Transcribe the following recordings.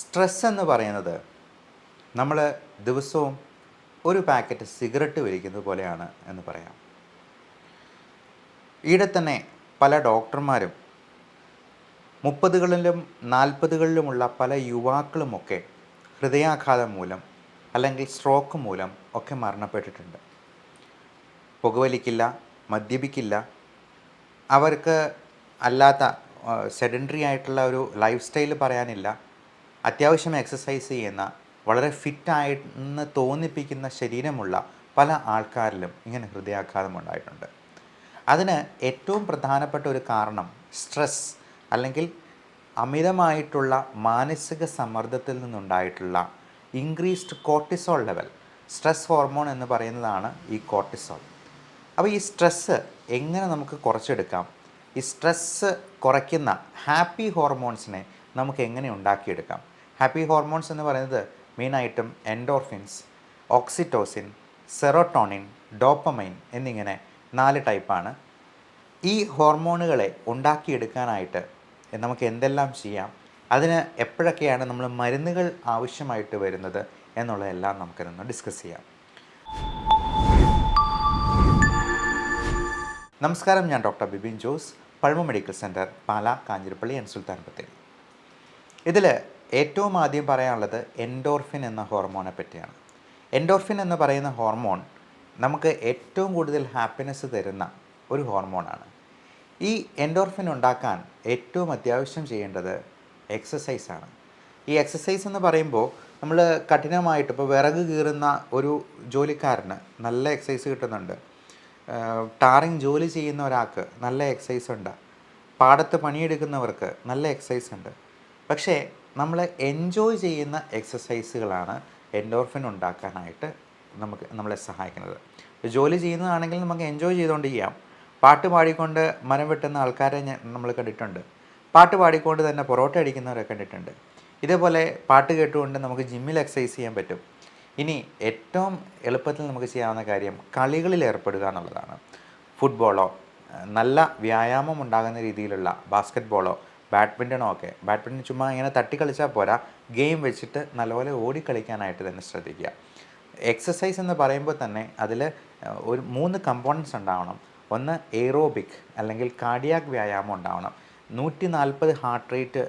Stress എന്ന് പറയുന്നത് നമ്മൾ ദിവസവും ഒരു പാക്കറ്റ് സിഗരറ്റ് വലിക്കുന്നത് പോലെയാണ് എന്ന് പറയാം. ഈടെ തന്നെ പല ഡോക്ടർമാരും മുപ്പതുകളിലും നാൽപ്പതുകളിലുമുള്ള പല യുവാക്കളുമൊക്കെ ഹൃദയാഘാതം മൂലം അല്ലെങ്കിൽ സ്ട്രോക്ക് മൂലം ഒക്കെ മരണപ്പെട്ടിട്ടുണ്ട്. പുകവലിക്കില്ല മദ്യപിക്കില്ല. അവർക്ക് അല്ലാത്ത സെഡൻഡറി ആയിട്ടുള്ള ഒരു ലൈഫ് സ്റ്റൈൽ പറയാനില്ല. അത്യാവശ്യം എക്സസൈസ് ചെയ്യുന്ന വളരെ ഫിറ്റായെന്ന് തോന്നിപ്പിക്കുന്ന ശരീരമുള്ള പല ആൾക്കാരിലും ഇങ്ങനെ ഹൃദയാഘാതം ഉണ്ടായിട്ടുണ്ട്. അതിന് ഏറ്റവും പ്രധാനപ്പെട്ട ഒരു കാരണം സ്ട്രെസ് അല്ലെങ്കിൽ അമിതമായിട്ടുള്ള മാനസിക സമ്മർദ്ദത്തിൽ നിന്നുണ്ടായിട്ടുള്ള increased cortisol level stress hormone എന്ന് പറയുന്നതാണ് ഈ കോർട്ടിസോൾ അപ്പോൾ ഈ സ്ട്രെസ്സ് എങ്ങനെ നമുക്ക് കുറച്ചെടുക്കാം? ഈ സ്ട്രെസ്സ് കുറയ്ക്കുന്ന ഹാപ്പി ഹോർമോൺസിനെ നമുക്ക് എങ്ങനെ ഉണ്ടാക്കിയെടുക്കാം? ഹാപ്പി ഹോർമോൺസ് എന്ന് പറയുന്നത് മെയിനായിട്ടും എൻഡോർഫിൻസ് ഓക്സിറ്റോസിൻ സെറോട്ടോണിൻ ഡോപ്പമൈൻ എന്നിങ്ങനെ നാല് ടൈപ്പാണ് ഈ ഹോർമോണുകളെ ഉണ്ടാക്കിയെടുക്കാനായിട്ട് നമുക്ക് എന്തെല്ലാം ചെയ്യാം? അതിന് എപ്പോഴൊക്കെയാണ് നമ്മൾ മരുന്നുകൾ ആവശ്യമായിട്ട് വരുന്നത് എന്നുള്ളതെല്ലാം നമുക്കിതൊന്ന് ഡിസ്കസ് ചെയ്യാം. നമസ്കാരം ഞാൻ ഡോക്ടർ ബിബിൻ ജോസ് പഴമ medical centre Pala Kanjirappally and Sultan Bathery. ഇതിൽ ഏറ്റവും ആദ്യം പറയാനുള്ളത് എൻഡോർഫിൻ എന്ന ഹോർമോണെ പറ്റിയാണ്. എൻഡോർഫിൻ എന്ന് പറയുന്ന ഹോർമോൺ നമുക്ക് ഏറ്റവും കൂടുതൽ ഹാപ്പിനെസ് തരുന്ന ഒരു ഹോർമോണാണ്. ഈ എൻഡോർഫിൻ ഉണ്ടാക്കാൻ ഏറ്റവും അത്യാവശ്യം ചെയ്യേണ്ടത് എക്സസൈസാണ് ഈ എക്സസൈസ് എന്ന് പറയുമ്പോൾ നമ്മൾ കഠിനമായിട്ട് ഇപ്പോൾ വിറക് കീറുന്ന ഒരു ജോലിക്കാരന് നല്ല എക്സസൈസ് കിട്ടുന്നുണ്ട്. ടാറിങ് ജോലി ചെയ്യുന്ന ഒരാൾക്ക് നല്ല എക്സസൈസ് ഉണ്ട്. പാടത്ത് പണിയെടുക്കുന്നവർക്ക് നല്ല എക്സസൈസ് ഉണ്ട്. പക്ഷേ നമ്മൾ എൻജോയ് ചെയ്യുന്ന എക്സസൈസുകളാണ് എൻഡോർഫിൻ ഉണ്ടാക്കാനായിട്ട് നമുക്ക് നമ്മളെ സഹായിക്കുന്നത്. ജോലി ചെയ്യുന്നതാണെങ്കിൽ നമുക്ക് എൻജോയ് ചെയ്തുകൊണ്ട് ചെയ്യാം പാട്ട് പാടിക്കൊണ്ട് മരം വെട്ടുന്ന ആൾക്കാരെ നമ്മൾ കണ്ടിട്ടുണ്ട്. പാട്ട് പാടിക്കൊണ്ട് തന്നെ പൊറോട്ട അടിക്കുന്നവരെ കണ്ടിട്ടുണ്ട്. ഇതേപോലെ പാട്ട് കേട്ടുകൊണ്ട് നമുക്ക് ജിമ്മിൽ എക്സസൈസ് ചെയ്യാൻ പറ്റും. ഇനി ഏറ്റവും എളുപ്പത്തിൽ നമുക്ക് ചെയ്യാവുന്ന കാര്യം കളികളിൽ ഏർപ്പെടുക എന്നുള്ളതാണ്. ഫുട്ബോളോ നല്ല വ്യായാമം ഉണ്ടാകുന്ന രീതിയിലുള്ള ബാസ്ക്കറ്റ് ബോളോ ബാഡ്മിന്റണോ ഒക്കെ ബാഡ്മിന്റൺ ചുമ്മാ ഇങ്ങനെ തട്ടി കളിച്ചാൽ പോരാ. ഗെയിം വെച്ചിട്ട് നല്ലപോലെ ഓടി കളിക്കാനായിട്ട് തന്നെ ശ്രദ്ധിക്കുക. എക്സസൈസ് എന്ന് പറയുമ്പോൾ തന്നെ അതിൽ ഒരു മൂന്ന് കമ്പോണൻസ് ഉണ്ടാവണം. ഒന്ന് എയ്റോബിക് അല്ലെങ്കിൽ കാർഡിയാക് വ്യായാമം ഉണ്ടാവണം. നൂറ്റി നാൽപ്പത് ഹാർട്ട് റേറ്റ്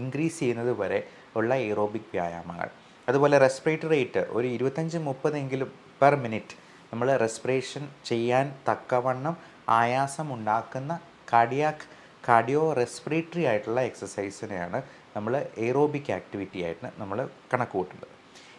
ഇൻക്രീസ് ചെയ്യുന്നത് വരെ ഉള്ള എയ്റോബിക് വ്യായാമങ്ങൾ. അതുപോലെ റെസ്പിറേറ്ററി റേറ്റ് ഒരു ഇരുപത്തഞ്ച് മുപ്പതെങ്കിലും പെർ മിനിറ്റ് നമ്മൾ റെസ്പിറേഷൻ ചെയ്യാൻ തക്കവണ്ണം ആയാസം ഉണ്ടാക്കുന്ന കാർഡിയാക് കാർഡിയോ റെസ്പിറേറ്ററി ആയിട്ടുള്ള എക്സസൈസിനെയാണ് നമ്മൾ എയ്റോബിക് ആക്ടിവിറ്റി ആയിട്ട് നമ്മൾ കണക്ക് കൂട്ടുന്നത്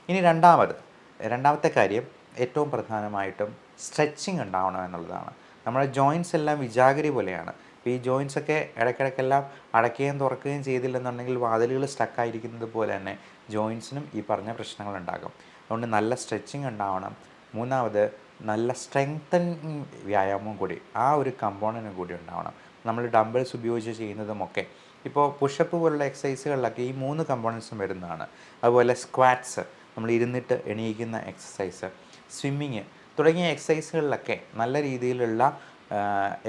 ഇനി രണ്ടാമത് രണ്ടാമത്തെ കാര്യം ഏറ്റവും പ്രധാനമായിട്ടും സ്ട്രെച്ചിങ് ഉണ്ടാവണം എന്നുള്ളതാണ്. നമ്മുടെ ജോയിൻസ് എല്ലാം വിജാഗരി പോലെയാണ്. ഈ ജോയിൻസ് ഒക്കെ ഇടയ്ക്കിടയ്ക്കെല്ലാം അടയ്ക്കുകയും തുറക്കുകയും ചെയ്തില്ലെന്നുണ്ടെങ്കിൽ വാതിലുകൾ സ്റ്റക്കായിരിക്കുന്നത് പോലെ തന്നെ ജോയിൻസിനും ഈ പറഞ്ഞ പ്രശ്നങ്ങൾ ഉണ്ടാകും. അതുകൊണ്ട് നല്ല സ്ട്രെച്ചിങ് ഉണ്ടാവണം. മൂന്നാമത് നല്ല സ്ട്രെങ്തനിങ് വ്യായാമവും കൂടി ആ ഒരു കമ്പോണന്റും കൂടി ഉണ്ടാവണം. നമ്മൾ ഡംബിൾസ് ഉപയോഗിച്ച് ചെയ്യുന്നതുമൊക്കെ. ഇപ്പോൾ പുഷപ്പ് പോലുള്ള എക്സസൈസുകളിലൊക്കെ ഈ മൂന്ന് കമ്പോണൻസും വരുന്നതാണ്. അതുപോലെ സ്ക്വാറ്റ്സ് നമ്മൾ ഇരുന്നിട്ട് എണീക്കുന്ന എക്സസൈസ് സ്വിമ്മിങ് തുടങ്ങിയ എക്സസൈസുകളിലൊക്കെ നല്ല രീതിയിലുള്ള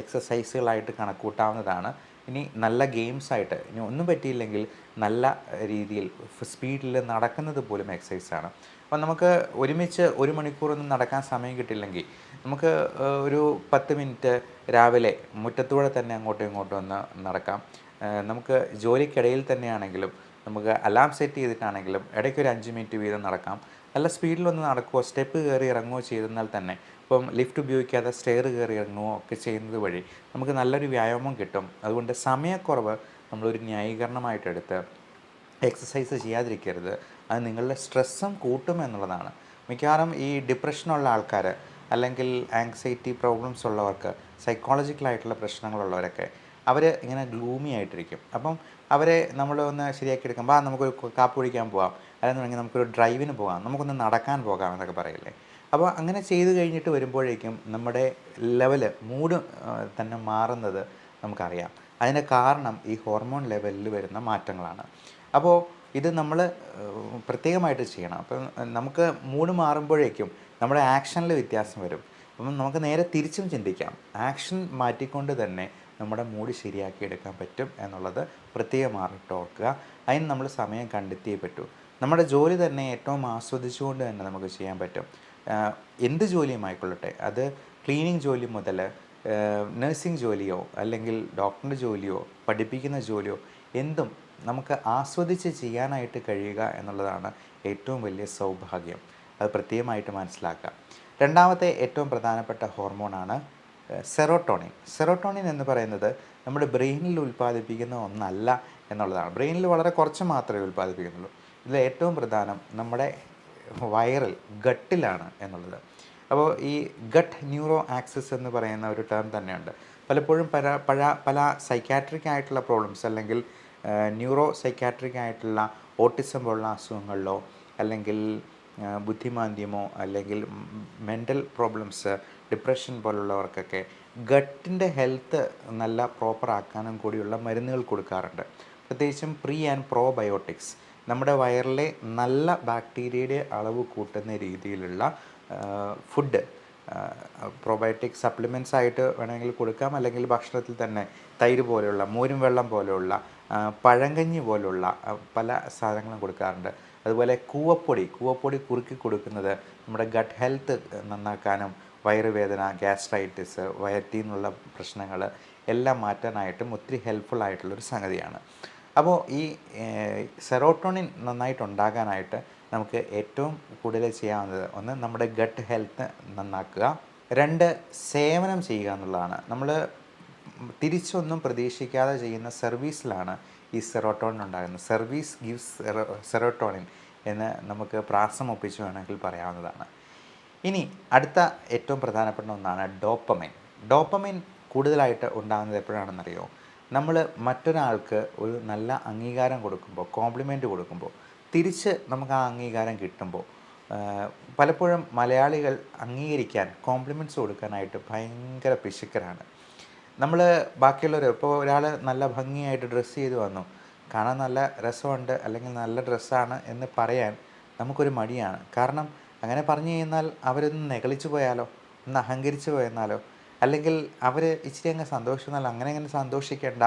എക്സസൈസുകളായിട്ട് കണക്കൂട്ടാവുന്നതാണ്. ഇനി നല്ല ഗെയിംസ് ആയിട്ട് ഇനി ഒന്നും പറ്റിയില്ലെങ്കിൽ നല്ല രീതിയിൽ സ്പീഡിൽ നടക്കുന്നത് പോലും എക്സസൈസാണ് അപ്പോൾ നമുക്ക് ഒരുമിച്ച് ഒരു മണിക്കൂറൊന്നും നടക്കാൻ സമയം കിട്ടില്ലെങ്കിൽ നമുക്ക് ഒരു പത്ത് മിനിറ്റ് രാവിലെ മുറ്റത്തൂടെ തന്നെ അങ്ങോട്ടും ഇങ്ങോട്ടും ഒന്ന് നടക്കാം. നമുക്ക് ജോലിക്കിടയിൽ തന്നെയാണെങ്കിലും നമുക്ക് അലാം സെറ്റ് ചെയ്തിട്ടാണെങ്കിലും ഇടയ്ക്ക് ഒരു അഞ്ച് മിനിറ്റ് വീതം നടക്കാം. നല്ല സ്പീഡിലൊന്ന് നടക്കുകയോ സ്റ്റെപ്പ് കയറി ഇറങ്ങുകയോ ചെയ്തെന്നാൽ തന്നെ ഇപ്പം ലിഫ്റ്റ് ഉപയോഗിക്കാതെ സ്റ്റെയർ കയറി ഇറങ്ങുകയോ ഒക്കെ ചെയ്യുന്നത് വഴി നമുക്ക് നല്ലൊരു വ്യായാമം കിട്ടും. അതുകൊണ്ട് സമയക്കുറവ് നമ്മളൊരു ന്യായീകരണമായിട്ടെടുത്ത് എക്സസൈസ് ചെയ്യാതിരിക്കരുത്. അത് നിങ്ങളുടെ സ്ട്രെസ്സും കൂട്ടും എന്നുള്ളതാണ്. മിക്കവാറും ഈ ഡിപ്രഷനുള്ള ആൾക്കാർ അല്ലെങ്കിൽ ആങ്സൈറ്റി പ്രോബ്ലംസ് ഉള്ളവർക്ക് സൈക്കോളജിക്കലായിട്ടുള്ള പ്രശ്നങ്ങളുള്ളവരൊക്കെ അവർ ഇങ്ങനെ ഗ്ലൂമി ആയിട്ടിരിക്കും. അപ്പം അവരെ നമ്മൾ ഒന്ന് ശരിയാക്കി എടുക്കുമ്പോൾ ആ നമുക്കൊരു കാപ്പ് കുടിക്കാൻ പോകാം അല്ലെന്നുണ്ടെങ്കിൽ നമുക്കൊരു ഡ്രൈവിന് പോകാം നമുക്കൊന്ന് നടക്കാൻ പോകാം എന്നൊക്കെ പറയില്ലേ? അപ്പോൾ അങ്ങനെ ചെയ്തു കഴിഞ്ഞിട്ട് വരുമ്പോഴേക്കും നമ്മുടെ ലെവൽ മൂഡ് തന്നെ മാറുന്നത് നമുക്കറിയാം. അതിന്റെ കാരണം ഈ ഹോർമോൺ ലെവലിൽ വരുന്ന മാറ്റങ്ങളാണ്. അപ്പോൾ ഇത് നമ്മൾ പ്രത്യേകമായിട്ട് ചെയ്യണം. അപ്പം നമുക്ക് മൂഡ് മാറുമ്പോഴേക്കും നമ്മുടെ ആക്ഷനിൽ വ്യത്യാസം വരും. അപ്പം നമുക്ക് നേരെ തിരിച്ചും ചിന്തിക്കാം. ആക്ഷൻ മാറ്റിക്കൊണ്ട് തന്നെ നമ്മുടെ മൂഡ് ശരിയാക്കി എടുക്കാൻ പറ്റും എന്നുള്ളത് പ്രത്യേകമായിട്ട് ഓർക്കുക. അതിന് നമ്മൾ സമയം കണ്ടെത്തിയേ പറ്റൂ. നമ്മുടെ ജോലി തന്നെ ഏറ്റവും ആസ്വദിച്ചുകൊണ്ട് തന്നെ നമുക്ക് ചെയ്യാൻ പറ്റും. എന്ത് ജോലിയും ആയിക്കൊള്ളട്ടെ. അത് ക്ലീനിങ് ജോലി മുതൽ നഴ്സിംഗ് ജോലിയോ അല്ലെങ്കിൽ ഡോക്ടറിന്റെ ജോലിയോ പഠിപ്പിക്കുന്ന ജോലിയോ എന്തും നമുക്ക് ആസ്വദിച്ച് ചെയ്യാനായിട്ട് കഴിയുക എന്നുള്ളതാണ് ഏറ്റവും വലിയ സൗഭാഗ്യം. അത് പ്രത്യേകമായിട്ട് മനസ്സിലാക്കുക. രണ്ടാമത്തെ ഏറ്റവും പ്രധാനപ്പെട്ട ഹോർമോണാണ് സെറോട്ടോണിൻ. സെറോട്ടോണിൻ എന്ന് പറയുന്നത് നമ്മുടെ ബ്രെയിനിൽ ഉൽപ്പാദിപ്പിക്കുന്ന ഒന്നല്ല എന്നുള്ളതാണ്. ബ്രെയിനിൽ വളരെ കുറച്ച് മാത്രമേ ഉൽപ്പാദിപ്പിക്കുന്നുള്ളൂ. ഇതിൽ ഏറ്റവും പ്രധാനം നമ്മുടെ വയറിൽ ഗട്ടിലാണ് എന്നുള്ളത്. അപ്പോൾ ഈ ഗട്ട് ന്യൂറോ ആക്സിസ് എന്ന് പറയുന്ന ഒരു ടേം തന്നെയുണ്ട്. പലപ്പോഴും പല പല പല സൈക്കാട്രിക് ആയിട്ടുള്ള പ്രോബ്ലംസ് അല്ലെങ്കിൽ ന്യൂറോ സൈക്കാട്രിക് ആയിട്ടുള്ള ഓട്ടിസം പോലുള്ള അസുഖങ്ങളിലോ അല്ലെങ്കിൽ ബുദ്ധിമാന്ദ്യമോ അല്ലെങ്കിൽ മെന്റൽ പ്രോബ്ലംസ് ഡിപ്രഷൻ പോലുള്ളവർക്കൊക്കെ ഗട്ടിന്റെ ഹെൽത്ത് നല്ല പ്രോപ്പർ ആക്കാനും കൂടിയുള്ള മരുന്നുകൾ കൊടുക്കാറുണ്ട്. പ്രത്യേകിച്ചും പ്രീ ആൻഡ് പ്രോബയോട്ടിക്സ് നമ്മുടെ വയറിലെ നല്ല ബാക്ടീരിയയുടെ അളവ് കൂട്ടുന്ന രീതിയിലുള്ള ഫുഡ് പ്രോബയോട്ടിക് സപ്ലിമെന്റ്സ് ആയിട്ട് വേണമെങ്കിൽ കൊടുക്കാം. അല്ലെങ്കിൽ ഭക്ഷണത്തിൽ തന്നെ തൈര് പോലെയുള്ള മോരും വെള്ളം പോലെയുള്ള പഴങ്കഞ്ഞി പോലുള്ള പല സാധനങ്ങളും കൊടുക്കാറുണ്ട്. അതുപോലെ കൂവപ്പൊടി കൂവപ്പൊടി കുറുക്കി കൊടുക്കുന്നത് നമ്മുടെ ഗട്ട് ഹെൽത്ത് നന്നാക്കാനും വയറുവേദന ഗ്യാസ്ട്രൈറ്റിസ് വയറ്റിൽ നിന്നുള്ള പ്രശ്നങ്ങൾ എല്ലാം മാറ്റാനായിട്ടും ഒത്തിരി ഹെൽപ്ഫുൾ ആയിട്ടുള്ളൊരു സംഗതിയാണ്. അപ്പോൾ ഈ സെറോട്ടോണിൻ നന്നായിട്ട് ഉണ്ടാകാനായിട്ട് നമുക്ക് ഏറ്റവും കൂടുതൽ ചെയ്യാവുന്നത് ഒന്ന് നമ്മുടെ ഗട്ട് ഹെൽത്ത് നന്നാക്കുക. രണ്ട് സേവനം ചെയ്യുക എന്നുള്ളതാണ്. നമ്മൾ തിരിച്ചൊന്നും പ്രതീക്ഷിക്കാതെ ചെയ്യുന്ന സർവീസിലാണ് ഈ സെറോട്ടോണിൻ ഉണ്ടാകുന്നത് സർവീസ് ഗിവ്സ് സെറോട്ടോണിൻ എന്ന് നമുക്ക് പ്രാസം ഒപ്പിച്ച് വേണമെങ്കിൽ പറയാവുന്നതാണ്. ഇനി അടുത്ത ഏറ്റവും പ്രധാനപ്പെട്ട ഒന്നാണ് ഡോപ്പമൈൻ. ഡോപ്പമൈൻ കൂടുതലായിട്ട് ഉണ്ടാകുന്നത് എപ്പോഴാണെന്നറിയോ? നമ്മൾ മറ്റൊരാൾക്ക് ഒരു നല്ല അംഗീകാരം കൊടുക്കുമ്പോൾ കോംപ്ലിമെന്റ് കൊടുക്കുമ്പോൾ തിരിച്ച് നമുക്ക് ആ അംഗീകാരം കിട്ടുമ്പോൾ പലപ്പോഴും മലയാളികൾ അംഗീകരിക്കാൻ കോംപ്ലിമെന്റ്സ് കൊടുക്കാനായിട്ട് ഭയങ്കര പിശുക്കരാണ്. നമ്മൾ ബാക്കിയുള്ളവർ ഇപ്പോൾ ഒരാൾ നല്ല ഭംഗിയായിട്ട് ഡ്രസ്സ് ചെയ്ത് വന്നു. കാണാൻ നല്ല രസമുണ്ട് അല്ലെങ്കിൽ നല്ല ഡ്രസ്സാണ് എന്ന് പറയാൻ നമുക്കൊരു മടിയാണ്. കാരണം അങ്ങനെ പറഞ്ഞു കഴിഞ്ഞാൽ അവരൊന്ന് നെകളിച്ചു പോയാലോ ഒന്ന് അഹങ്കരിച്ചു പോയെന്നാലോ അല്ലെങ്കിൽ അവർ ഇച്ചിരി അങ്ങ് സന്തോഷിച്ചാൽ അങ്ങനെ അങ്ങനെ സന്തോഷിക്കേണ്ട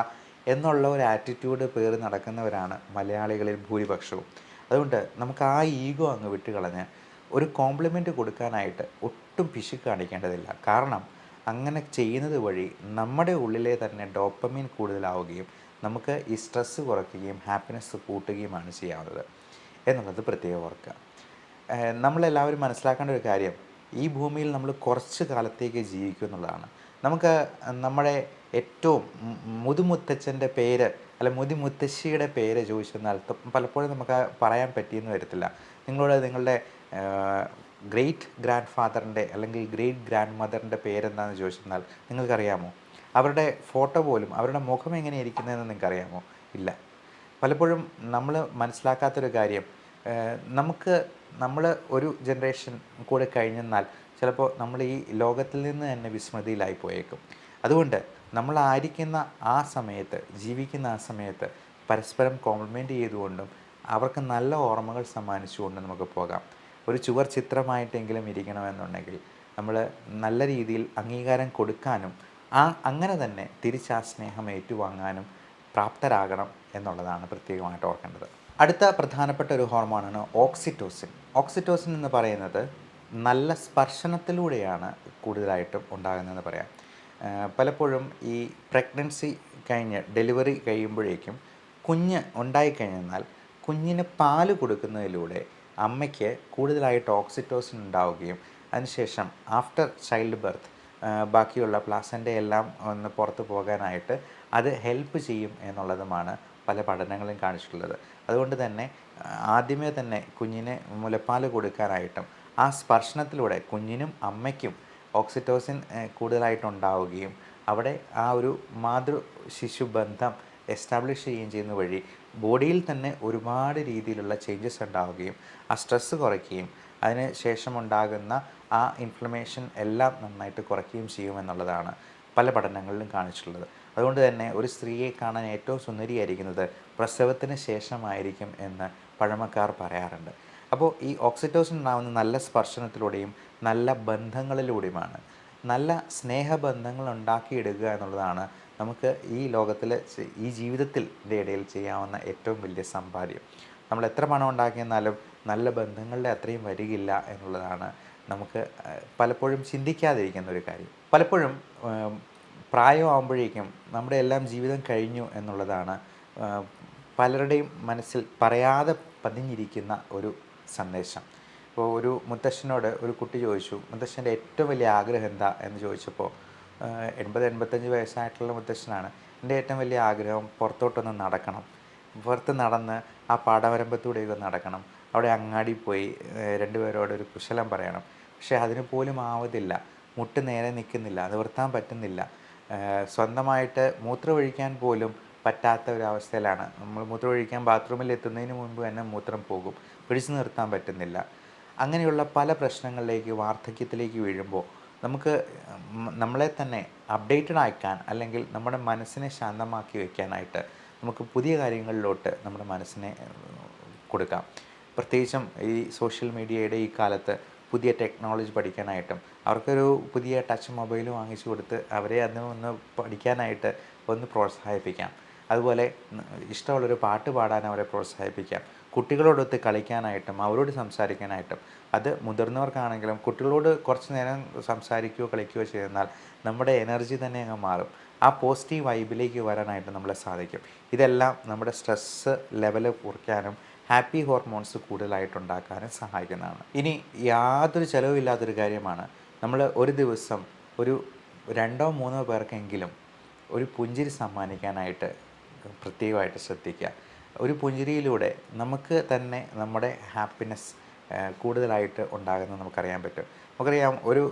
എന്നുള്ള ഒരു ആറ്റിറ്റ്യൂഡ് പേറി നടക്കുന്നവരാണ് മലയാളികളിൽ ഭൂരിപക്ഷവും. അതുകൊണ്ട് നമുക്ക് ആ ഈഗോ അങ്ങ് വിട്ടുകളഞ്ഞ് ഒരു കോംപ്ലിമെന്റ് കൊടുക്കാനായിട്ട് ഒട്ടും പിശുക്ക് കാണിക്കേണ്ടതില്ല. കാരണം അങ്ങനെ ചെയ്യുന്നത് വഴി നമ്മുടെ ഉള്ളിലെ തന്നെ ഡോപ്പമീൻ കൂടുതലാവുകയും നമുക്ക് ഈ സ്ട്രെസ്സ് കുറയ്ക്കുകയും ഹാപ്പിനെസ് കൂട്ടുകയുമാണ് ചെയ്യാവുന്നത്. എന്നുള്ളത് പ്രത്യേകം ഓർക്കുക. നമ്മളെല്ലാവരും മനസ്സിലാക്കേണ്ട ഒരു കാര്യം ഈ ഭൂമിയിൽ നമ്മൾ കുറച്ച് കാലത്തേക്ക് ജീവിക്കും എന്നുള്ളതാണ്. നമുക്ക് നമ്മുടെ ഏറ്റവും മുതുമുത്തച്ഛന്റെ പേര് അല്ല മുതിമുത്തശ്ശിയുടെ പേര് ചോദിച്ചെന്നാൽ പലപ്പോഴും നമുക്ക് പറയാൻ പറ്റിയെന്ന് വരത്തില്ല. നിങ്ങളോട് നിങ്ങളുടെ ഗ്രേറ്റ് ഗ്രാൻഡ് ഫാദറിന്റെ അല്ലെങ്കിൽ ഗ്രേറ്റ് ഗ്രാൻഡ് മദറിന്റെ പേരെന്താണെന്ന് ചോദിച്ചെന്നാൽ നിങ്ങൾക്കറിയാമോ? അവരുടെ ഫോട്ടോ പോലും അവരുടെ മുഖം എങ്ങനെ ഇരിക്കുന്നതെന്ന് നിങ്ങൾക്കറിയാമോ? ഇല്ല. പലപ്പോഴും നമ്മൾ മനസ്സിലാക്കാത്തൊരു കാര്യം നമുക്ക് നമ്മൾ ഒരു ജനറേഷൻ കൂടെ കഴിഞ്ഞെന്നാൽ ചിലപ്പോൾ നമ്മൾ ഈ ലോകത്തിൽ നിന്ന് തന്നെ വിസ്മൃതിയിലായി പോയേക്കും അതുകൊണ്ട് നമ്മൾ ആയിരിക്കുന്ന ആ സമയത്ത് ജീവിക്കുന്ന ആ സമയത്ത് പരസ്പരം കോംപ്ലിമെന്റ് ചെയ്തുകൊണ്ടും അവർക്ക് നല്ല ഓർമ്മകൾ സമ്മാനിച്ചുകൊണ്ടും നമുക്ക് പോകാം. ഒരു ചുവർ ചിത്രമായിട്ടെങ്കിലും ഇരിക്കണമെന്നുണ്ടെങ്കിൽ നമ്മൾ നല്ല രീതിയിൽ അംഗീകാരം കൊടുക്കാനും ആ അങ്ങനെ തന്നെ തിരിച്ച് ആ സ്നേഹം ഏറ്റുവാങ്ങാനും പ്രാപ്തരാകണം എന്നുള്ളതാണ് പ്രത്യേകമായിട്ട് ഓർക്കേണ്ടത്. അടുത്ത പ്രധാനപ്പെട്ട ഒരു ഹോർമോണാണ് ഓക്സിറ്റോസിൻ. ഓക്സിറ്റോസിൻ എന്ന് പറയുന്നത് നല്ല സ്പർശനത്തിലൂടെയാണ് കൂടുതലായിട്ടും ഉണ്ടാകുന്നതെന്ന് പറയാം. പലപ്പോഴും ഈ പ്രഗ്നൻസി കഴിഞ്ഞ് ഡെലിവറി കഴിയുമ്പോഴേക്കും കുഞ്ഞ് ഉണ്ടായിക്കഴിഞ്ഞാൽ കുഞ്ഞിന് പാൽ കൊടുക്കുന്നതിലൂടെ അമ്മയ്ക്ക് കൂടുതലായിട്ട് ഓക്സിറ്റോസിൻ ഉണ്ടാവുകയും അതിനുശേഷം ആഫ്റ്റർ ചൈൽഡ് ബർത്ത് ബാക്കിയുള്ള പ്ലാസന്റെ എല്ലാം ഒന്ന് പുറത്ത് പോകാനായിട്ട് അത് ഹെൽപ്പ് ചെയ്യും എന്നുള്ളതുമാണ് പല പഠനങ്ങളും കാണിച്ചിട്ടുള്ളത്. അതുകൊണ്ട് തന്നെ ആദ്യമേ തന്നെ കുഞ്ഞിന് മുലപ്പാൽ കൊടുക്കാനായിട്ടും ആ സ്പർശനത്തിലൂടെ കുഞ്ഞിനും അമ്മയ്ക്കും ഓക്സിറ്റോസിൻ കൂടുതലായിട്ടുണ്ടാവുകയും അവിടെ ആ ഒരു മാതൃ ശിശു ബന്ധം എസ്റ്റാബ്ലിഷ് ചെയ്യുകയും ചെയ്യുന്ന വഴി ബോഡിയിൽ തന്നെ ഒരുപാട് രീതിയിലുള്ള ചേഞ്ചസ് ഉണ്ടാവുകയും ആ സ്ട്രെസ്സ് കുറയ്ക്കുകയും അതിന് ശേഷം ഉണ്ടാകുന്ന ആ ഇൻഫ്ലമേഷൻ എല്ലാം നന്നായിട്ട് കുറയ്ക്കുകയും ചെയ്യുമെന്നുള്ളതാണ് പല പഠനങ്ങളിലും കാണിച്ചിട്ടുള്ളത്. അതുകൊണ്ട് തന്നെ ഒരു സ്ത്രീയെ കാണാൻ ഏറ്റവും സുന്ദരിയായിരിക്കുന്നത് പ്രസവത്തിന് ശേഷമായിരിക്കും എന്ന് പഴമക്കാർ പറയാറുണ്ട്. അപ്പോൾ ഈ ഓക്സിറ്റോസിൻ ഉണ്ടാകുന്ന നല്ല സ്പർശനത്തിലൂടെയും നല്ല ബന്ധങ്ങളിലൂടെയുമാണ് നല്ല സ്നേഹബന്ധങ്ങൾ ഉണ്ടാക്കിയെടുക്കുക എന്നുള്ളതാണ് നമുക്ക് ഈ ലോകത്തിൽ ഈ ജീവിതത്തിൽ ഇടയിൽ ചെയ്യാവുന്ന ഏറ്റവും വലിയ സമ്പാദ്യം. നമ്മൾ എത്ര പണം ഉണ്ടാക്കിയെന്നാലും നല്ല ബന്ധങ്ങളുടെ അത്രയും വരികില്ല എന്നുള്ളതാണ് നമുക്ക് പലപ്പോഴും ചിന്തിക്കാതിരിക്കുന്ന ഒരു കാര്യം. പലപ്പോഴും പ്രായമാകുമ്പോഴേക്കും നമ്മുടെ എല്ലാം ജീവിതം കഴിഞ്ഞു എന്നുള്ളതാണ് പലരുടെയും മനസ്സിൽ പറയാതെ പതിഞ്ഞിരിക്കുന്ന ഒരു സന്ദേശം. ഇപ്പോൾ ഒരു മുത്തശ്ശനോട് ഒരു കുട്ടി ചോദിച്ചു മുത്തശ്ശന്റെ ഏറ്റവും വലിയ ആഗ്രഹം എന്താ? എന്ന് ചോദിച്ചപ്പോൾ എൺപത് എൺപത്തഞ്ച് വയസ്സായിട്ടുള്ള മുത്തശ്ശനാണ്. എന്റെ ഏറ്റവും വലിയ ആഗ്രഹം പുറത്തോട്ടൊന്ന് നടക്കണം. പുറത്ത് നടന്ന് ആ പാടവരമ്പത്തൂടെയൊക്കെ നടക്കണം. അവിടെ അങ്ങാടി പോയി രണ്ടുപേരോടൊരു കുശലം പറയണം. പക്ഷേ അതിന് പോലും ആവതില്ല. മുട്ട് നേരെ നിൽക്കുന്നില്ല. നിവർത്താൻ പറ്റുന്നില്ല. സ്വന്തമായിട്ട് മൂത്രമൊഴിക്കാൻ പോലും പറ്റാത്ത ഒരു അവസ്ഥയിലാണ്. നമ്മൾ മൂത്രമൊഴിക്കാൻ ബാത്റൂമിൽ എത്തുന്നതിന് മുൻപ് തന്നെ മൂത്രം പോകും. പിടിച്ചു നിർത്താൻ പറ്റുന്നില്ല. അങ്ങനെയുള്ള പല പ്രശ്നങ്ങളിലേക്ക് വാർദ്ധക്യത്തിലേക്ക് വീഴുമ്പോൾ നമുക്ക് നമ്മളെ തന്നെ അപ്ഡേറ്റഡ് ആക്കാൻ അല്ലെങ്കിൽ നമ്മുടെ മനസ്സിനെ ശാന്തമാക്കി വയ്ക്കാനായിട്ട് നമുക്ക് പുതിയ കാര്യങ്ങളിലോട്ട് നമ്മുടെ മനസ്സിനെ കൊടുക്കാം. പ്രത്യേകിച്ചും ഈ സോഷ്യൽ മീഡിയയുടെ ഈ കാലത്ത് പുതിയ ടെക്നോളജി പഠിക്കാനായിട്ടും അവർക്കൊരു പുതിയ ടച്ച് മൊബൈൽ വാങ്ങിച്ചു കൊടുത്ത് അവരെ അതിന് ഒന്ന് പഠിക്കാനായിട്ട് ഒന്ന് പ്രോത്സാഹിപ്പിക്കാം. അതുപോലെ ഇഷ്ടമുള്ളൊരു പാട്ട് പാടാൻ അവരെ പ്രോത്സാഹിപ്പിക്കാം. കുട്ടികളോടൊത്ത് കളിക്കാനായിട്ടും അവരോട് സംസാരിക്കാനായിട്ടും അത് മുതിർന്നവർക്കാണെങ്കിലും കുട്ടികളോട് കുറച്ച് നേരം സംസാരിക്കുകയോ കളിക്കുകയോ ചെയ്യുന്നാൽ നമ്മുടെ എനർജി തന്നെ അങ്ങ് മാറും. ആ പോസിറ്റീവ് വൈബിലേക്ക് വരാനായിട്ട് നമ്മളെ സാധിക്കും. ഇതെല്ലാം നമ്മുടെ സ്ട്രെസ്സ് ലെവൽ കുറയ്ക്കാനും ഹാപ്പി ഹോർമോൺസ് കൂടുതലായിട്ട് ഉണ്ടാക്കാനും സഹായിക്കുന്നതാണ്. ഇനി യാതൊരു ചിലവില്ലാത്തൊരു കാര്യമാണ് നമ്മൾ ഒരു ദിവസം ഒരു രണ്ടോ മൂന്നോ പേർക്കെങ്കിലും ഒരു പുഞ്ചിരി സമ്മാനിക്കാനായിട്ട് പ്രത്യേകമായിട്ട് ശ്രദ്ധിക്കുക. ഒരു പുഞ്ചിരിയിലൂടെ നമുക്ക് തന്നെ നമ്മുടെ ഹാപ്പിനെസ് കൂടുതലായിട്ട് ഉണ്ടാകുന്നത് നമുക്കറിയാൻ പറ്റും. നമുക്കറിയാം ഒരു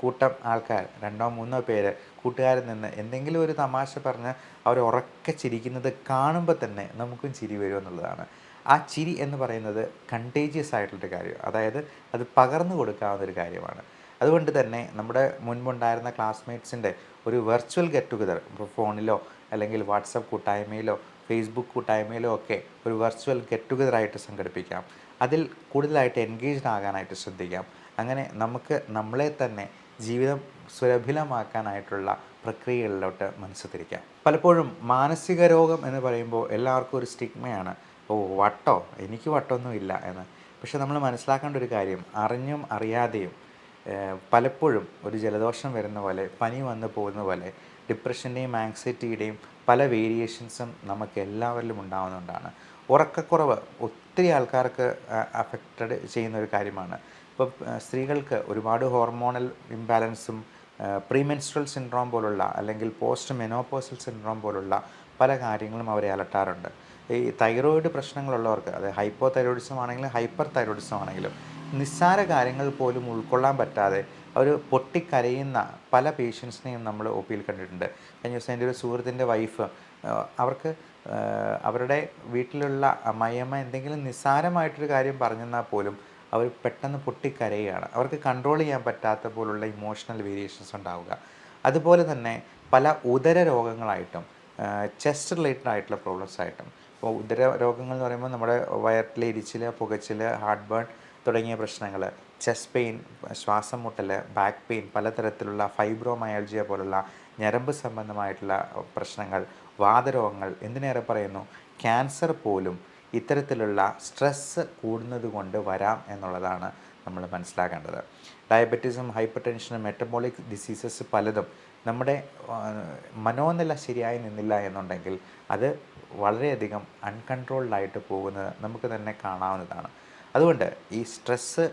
കൂട്ടം ആൾക്കാർ രണ്ടോ മൂന്നോ പേര് കൂട്ടുകാരിൽ നിന്ന് എന്തെങ്കിലും ഒരു തമാശ പറഞ്ഞ് അവർ ഉറക്കെ ചിരിക്കുന്നത് കാണുമ്പോൾ തന്നെ നമുക്കും ചിരി വരും എന്നുള്ളതാണ്. ആ ചിരി എന്ന് പറയുന്നത് കണ്ടേജിയസ് ആയിട്ടുള്ളൊരു കാര്യം. അതായത് അത് പകർന്നു കൊടുക്കാവുന്ന ഒരു കാര്യമാണ്. അതുകൊണ്ട് തന്നെ നമ്മുടെ മുൻപുണ്ടായിരുന്ന ക്ലാസ്മേറ്റ്സിന്റെ ഒരു വെർച്വൽ ഗെറ്റ് ടുഗദർ ഇപ്പോൾ ഫോണിലോ അല്ലെങ്കിൽ വാട്സപ്പ് കൂട്ടായ്മയിലോ ഫേസ്ബുക്ക് കൂട്ടായ്മയിലോ ഒക്കെ ഒരു വെർച്വൽ ഗെറ്റ് ടുഗദർ ആയിട്ട് സംഘടിപ്പിക്കാം. അതിൽ കൂടുതലായിട്ട് എൻഗേജ്ഡ് ആകാനായിട്ട് ശ്രദ്ധിക്കാം. അങ്ങനെ നമുക്ക് നമ്മളെ തന്നെ ജീവിതം സുലഭിലമാക്കാനായിട്ടുള്ള പ്രക്രിയകളിലോട്ട് മനസ്സ് തിരിക്കാം. പലപ്പോഴും മാനസിക രോഗം എന്ന് പറയുമ്പോൾ എല്ലാവർക്കും ഒരു സ്റ്റിഗ്മയാണ് ഓ വട്ടോ? എനിക്ക് വട്ടൊന്നുമില്ല എന്ന്. പക്ഷെ നമ്മൾ മനസ്സിലാക്കേണ്ട ഒരു കാര്യം അറിഞ്ഞും അറിയാതെയും പലപ്പോഴും ഒരു ജലദോഷം വരുന്ന പോലെ പനി വന്നു പോകുന്ന പോലെ ഡിപ്രഷന്റെയും ആങ്സൈറ്റിയുടെയും പല വേരിയേഷൻസും നമുക്ക് എല്ലാവരിലും ഉണ്ടാവുന്നതുകൊണ്ടാണ്. ഉറക്കക്കുറവ് ഒത്തിരി ആൾക്കാർക്ക് അഫക്റ്റഡ് ചെയ്യുന്ന ഒരു കാര്യമാണ്. ഇപ്പോൾ സ്ത്രീകൾക്ക് ഒരുപാട് ഹോർമോണൽ ഇംബാലൻസും പ്രീമെൻസ്ട്രൽ സിൻഡ്രോം പോലുള്ള അല്ലെങ്കിൽ പോസ്റ്റ് മെനോപോസൽ സിൻഡ്രോം പോലുള്ള പല കാര്യങ്ങളും അവരെ അലട്ടാറുണ്ട്. ഈ തൈറോയിഡ് പ്രശ്നങ്ങളുള്ളവർക്ക് അത് ഹൈപ്പോ തൈറോയിഡിസം ആണെങ്കിലും ഹൈപ്പർ തൈറോയിഡിസം ആണെങ്കിലും നിസ്സാര കാര്യങ്ങൾ പോലും ഉൾക്കൊള്ളാൻ പറ്റാതെ അവർ പൊട്ടിക്കരയുന്ന പല പേഷ്യൻസിനെയും നമ്മൾ ഒ പിയിൽ കണ്ടിട്ടുണ്ട്. കഴിഞ്ഞ ദിവസം എന്റെ ഒരു സുഹൃത്തിന്റെ വൈഫ് അവർക്ക് അവരുടെ വീട്ടിലുള്ള അമ്മയമ്മ എന്തെങ്കിലും നിസ്സാരമായിട്ടൊരു കാര്യം പറഞ്ഞെന്നാൽ പോലും അവർ പെട്ടെന്ന് പൊട്ടിക്കരയുകയാണ്. അവർക്ക് കൺട്രോൾ ചെയ്യാൻ പറ്റാത്ത പോലുള്ള ഇമോഷണൽ വേരിയേഷൻസ് ഉണ്ടാവുക. അതുപോലെ തന്നെ പല ഉദര രോഗങ്ങളായിട്ടും ചെസ്റ്റ് റിലേറ്റഡ് ആയിട്ടുള്ള പ്രോബ്ലംസ് ആയിട്ടും. ഇപ്പോൾ ഉദര രോഗങ്ങൾ എന്ന് പറയുമ്പോൾ നമ്മുടെ വയറ്റിലെ ഇരിച്ചിൽ പുകച്ചിൽ ഹാർട്ട് ബേൺ തുടങ്ങിയ പ്രശ്നങ്ങൾ ചെസ്റ്റ് പെയിൻ ശ്വാസം മുട്ടൽ ബാക്ക് പെയിൻ പലതരത്തിലുള്ള ഫൈബ്രോമയാൾജിയ പോലുള്ള ഞരമ്പ് സംബന്ധമായിട്ടുള്ള പ്രശ്നങ്ങൾ വാതരോഗങ്ങൾ എന്തിനേറെ പറയുന്നു? ക്യാൻസർ പോലും ഇത്തരത്തിലുള്ള സ്ട്രെസ്സ് കൂടുന്നത് കൊണ്ട് വരാം എന്നുള്ളതാണ് നമ്മൾ മനസ്സിലാക്കേണ്ടത്. ഡയബറ്റീസും ഹൈപ്പർ ടെൻഷനും മെറ്റബോളിക് ഡിസീസസ് പലതും നമ്മുടെ മനോനില ശരിയായി നിന്നില്ല എന്നുണ്ടെങ്കിൽ അത് വളരെയധികം അൺകൺട്രോൾഡ് ആയിട്ട് പോകുന്നത് നമുക്ക് തന്നെ കാണാവുന്നതാണ്. അതുകൊണ്ട് ഈ സ്ട്രെസ്സ്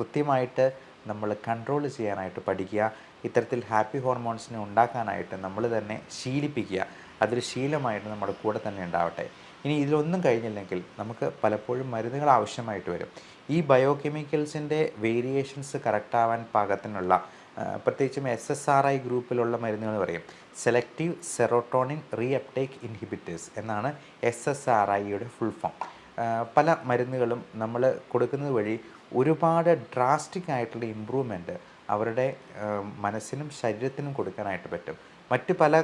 കൃത്യമായിട്ട് നമ്മൾ കൺട്രോൾ ചെയ്യാനായിട്ട് പഠിക്കുക. ഇത്തരത്തിൽ ഹാപ്പി ഹോർമോൺസിനെ ഉണ്ടാക്കാനായിട്ട് നമ്മൾ തന്നെ ശീലിപ്പിക്കുക. അതൊരു ശീലമായിട്ട് നമ്മുടെ കൂടെ തന്നെ ഉണ്ടാവട്ടെ. ഇനി ഇതിലൊന്നും കഴിഞ്ഞില്ലെങ്കിൽ നമുക്ക് പലപ്പോഴും മരുന്നുകൾ ആവശ്യമായിട്ട് വരും. ഈ ബയോ കെമിക്കൽസിന്റെ വേരിയേഷൻസ് കറക്റ്റാവാൻ പാകത്തിനുള്ള പ്രത്യേകിച്ചും എസ് എസ് ആർ ഐ ഗ്രൂപ്പിലുള്ള മരുന്നുകൾ പറയും. Selective serotonin reuptake inhibitors എന്നാണ് എസ് എസ് ആർ ഐയുടെ ഫുൾ ഫോം പല മരുന്നുകളും നമ്മൾ കൊടുക്കുന്നത് വഴി ഒരുപാട് ഡ്രാസ്റ്റിക് ആയിട്ടുള്ള ഇമ്പ്രൂവ്മെന്റ് അവരുടെ മനസ്സിനും ശരീരത്തിനും കൊടുക്കാനായിട്ട് പറ്റും. മറ്റ് പല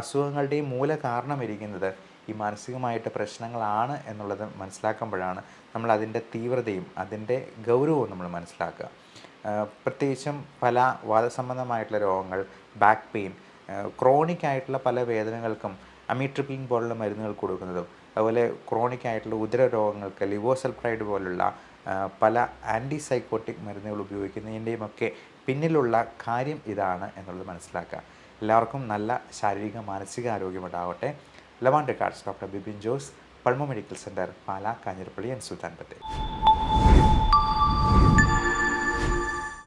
അസുഖങ്ങളുടെയും മൂല കാരണമിരിക്കുന്നത് ഈ മാനസികമായിട്ട് പ്രശ്നങ്ങളാണ് എന്നുള്ളത് മനസ്സിലാക്കുമ്പോഴാണ് നമ്മൾ അതിന്റെ തീവ്രതയും അതിന്റെ ഗൗരവവും നമ്മൾ മനസ്സിലാക്കുക. പ്രത്യേകിച്ചും പല വാദസംബന്ധമായിട്ടുള്ള രോഗങ്ങൾ ബാക്ക് പെയിൻ ക്രോണിക് ആയിട്ടുള്ള പല വേദനകൾക്കും അമിട്രിപ്പിൻ പോലുള്ള മരുന്നുകൾ കൊടുക്കുന്നതും അതുപോലെ ക്രോണിക് ആയിട്ടുള്ള ഉദര രോഗങ്ങൾക്ക് ലിവോസൽപ്രൈഡ് പോലുള്ള ആ, ആന്റി സൈക്കോട്ടിക് മരുന്നുകൾ ഉപയോഗിക്കുന്നതിന്റെയും ഒക്കെ പിന്നിലുള്ള കാര്യം ഇതാണ് എന്നുള്ളത് മനസ്സിലാക്കുക. എല്ലാവർക്കും നല്ല ശാരീരിക മാനസിക ആരോഗ്യമുണ്ടാവട്ടെ. Love and regards doctor Bibin Jose pulmo medical centre Pala Kanjirappally and Sultan Bathery